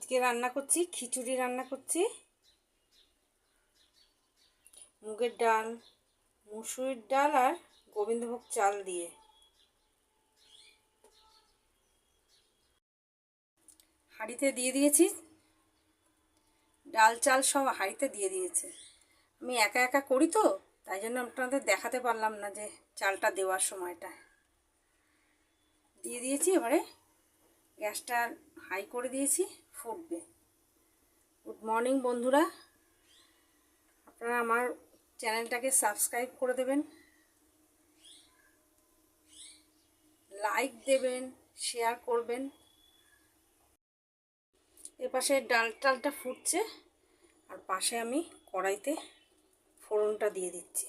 আজকে রান্না করছি, খিচুড়ি রান্না করছি। মুগের ডাল, মুসুরির ডাল আর গোবিন্দভোগ চাল দিয়ে। হাঁড়িতে দিয়ে দিয়েছি। ডাল চাল সব হাঁড়িতে দিয়ে দিয়েছে। আমি একা একা করি তো, তাই জন্য আপনাদের দেখাতে পারলাম না যে চালটা দেওয়ার সময়টা। দিয়ে দিয়েছি, এবারে গ্যাসটা হাই করে দিয়েছি। ফুটবে। গুড মর্নিং বন্ধুরা। আপনারা আমার চ্যানেলটাকে সাবস্ক্রাইব করে দেবেন। লাইক দেবেন শেয়ার করবেন। এপাশে ডাল টালটা ফুটছে, আর পাশে আমি কড়াইতে ফোড়নটা দিয়ে দিচ্ছি।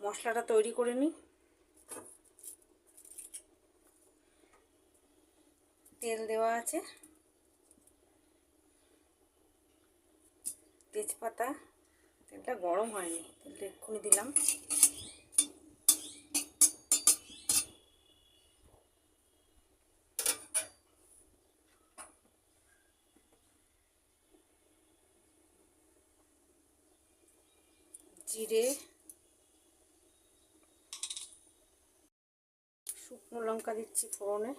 মশলাটা তৈরি করে নিই। তেল দেওয়া আছে। তেজপাতা। তেলটা গরম হয়নি তেলটা এক্ষুনি দিলাম। জিরে শুকনো লঙ্কা দিচ্ছি ফোড়নে।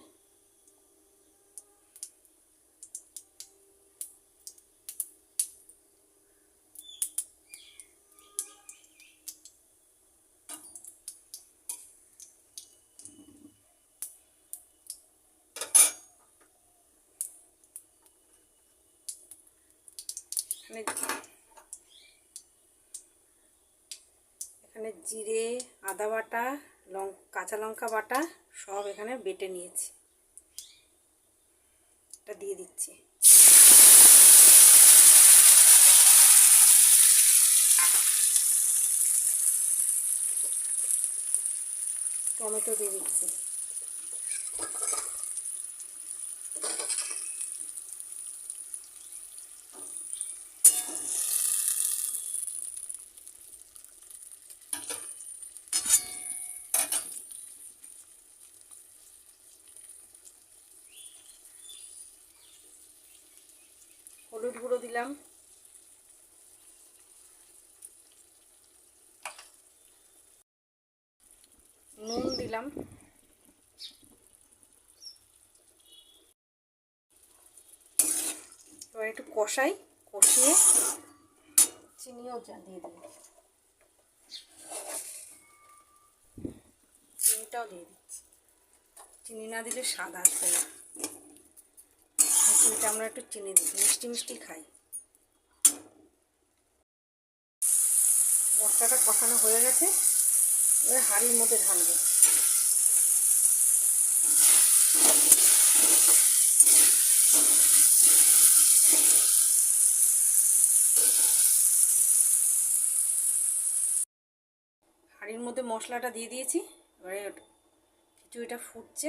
এখানে জিরে, আদা বাটা, লং, কাঁচা লঙ্কা বাটা সব এখানে বেটে নিয়েছি। এটা দিয়ে দিচ্ছি। টমেটো দিয়ে দিচ্ছি। হলুদ গুঁড়ো দিলাম। নুন দিলাম। এবার একটু কষাই, কষিয়ে চিনিও দিয়ে দেবো চিনিটাও দিয়ে দিচ্ছি। চিনি না দিলে স্বাদ আসবে না। চিনিটা আমরা একটু চিনি দিই, মিষ্টি মিষ্টি খাই। মশলাটা কষানো হয়ে গেছে, এবার হাঁড়ির মধ্যে ঢালবে। হাঁড়ির মধ্যে মশলাটা দিয়ে দিয়েছি, এবারে খিচুড়িটা ফুটছে।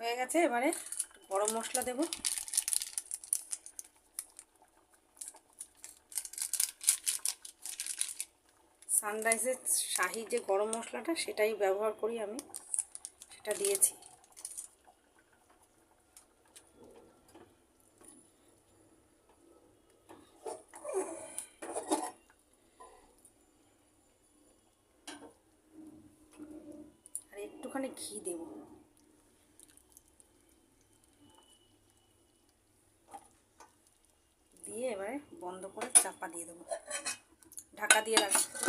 হয়ে গেছে, এবারে গরম মশলা দেব। সানরাইজের শাহি যে গরম মশলাটা, সেটাই ব্যবহার করি আমি। সেটা দিয়েছি। আর একটুখানি ঘি দেবো দিয়ে এবারে বন্ধ করে চাপা দিয়ে দেবো। ঢাকা দিয়ে রাখব